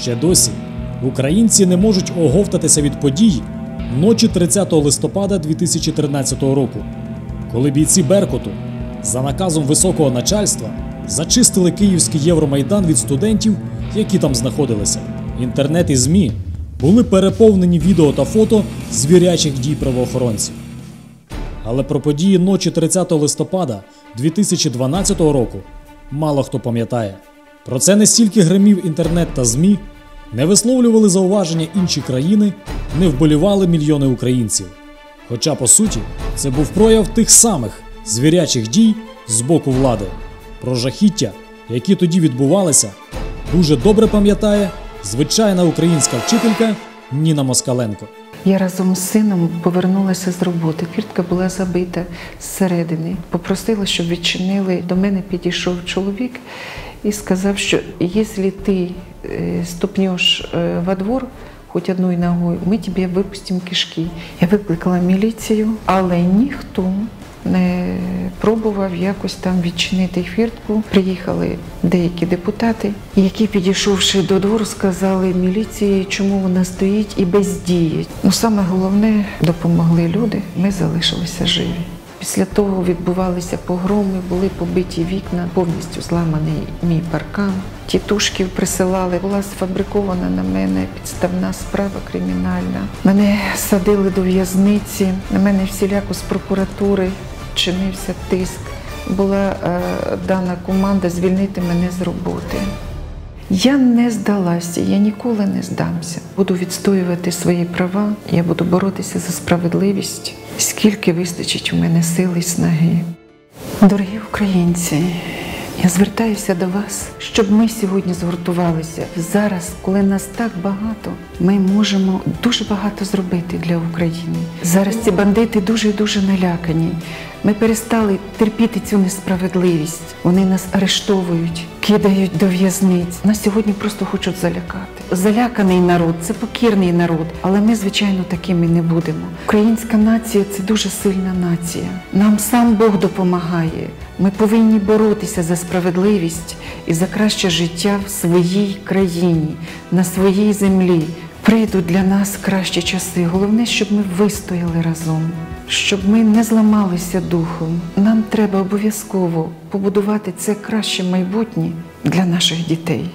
Ще досі українці не можуть оговтатися від подій ночі 30 листопада 2013 року, коли бійці Беркуту за наказом високого начальства зачистили київський Євромайдан від студентів, які там знаходилися. Інтернет і ЗМІ були переповнені відео та фото звірячих дій правоохоронців. Але про події ночі 30 листопада 2012 року мало хто пам'ятає. Про це не стільки гримів інтернет та ЗМІ, не висловлювали зауваження інші країни, не вболівали мільйони українців. Хоча, по суті, це був прояв тих самих звірячих дій з боку влади. Про жахіття, які тоді відбувалися, дуже добре пам'ятає звичайна українська вчителька Ніна Москаленко. Я разом з сином повернулася з роботи. Фіртка була забита зсередини. Попросила, щоб відчинили. До мене підійшов чоловік і сказав, що якщо ти е, ступнеш е, во двор хоч одною ногою, ми тобі випустимо кишки. Я викликала міліцію, але ніхто пробував якось там відчинити фіртку. Приїхали деякі депутати, які, підійшовши до двору, сказали міліції, чому вона стоїть і бездіє. Ну саме головне допомогли люди. Ми залишилися живі. Після того відбувалися погроми, були побиті вікна, повністю зламаний мій паркан. Тітушків присилали. Була сфабрикована на мене підставна справа кримінальна. Мене садили до в'язниці. На мене всіляко з прокуратури чинився тиск. Була е, дана команда звільнити мене з роботи. Я не здалася, я ніколи не здамся. Буду відстоювати свої права, я буду боротися за справедливість, скільки вистачить у мене сили і снаги. Дорогі українці, я звертаюся до вас, щоб ми сьогодні згуртувалися. Зараз, коли нас так багато, ми можемо дуже багато зробити для України. Зараз ці бандити дуже дуже налякані. Ми перестали терпіти цю несправедливість. Вони нас арештовують, кидають до в'язниць. Нас сьогодні просто хочуть залякати. Заляканий народ це покірний народ, але ми, звичайно, такими не будемо. Українська нація це дуже сильна нація. Нам сам Бог допомагає. Ми повинні боротися за справедливість і за краще життя в своїй країні, на своїй землі. Прийдуть для нас кращі часи. Головне, щоб ми вистояли разом, щоб ми не зламалися духом. Нам треба обов'язково побудувати це краще майбутнє для наших дітей.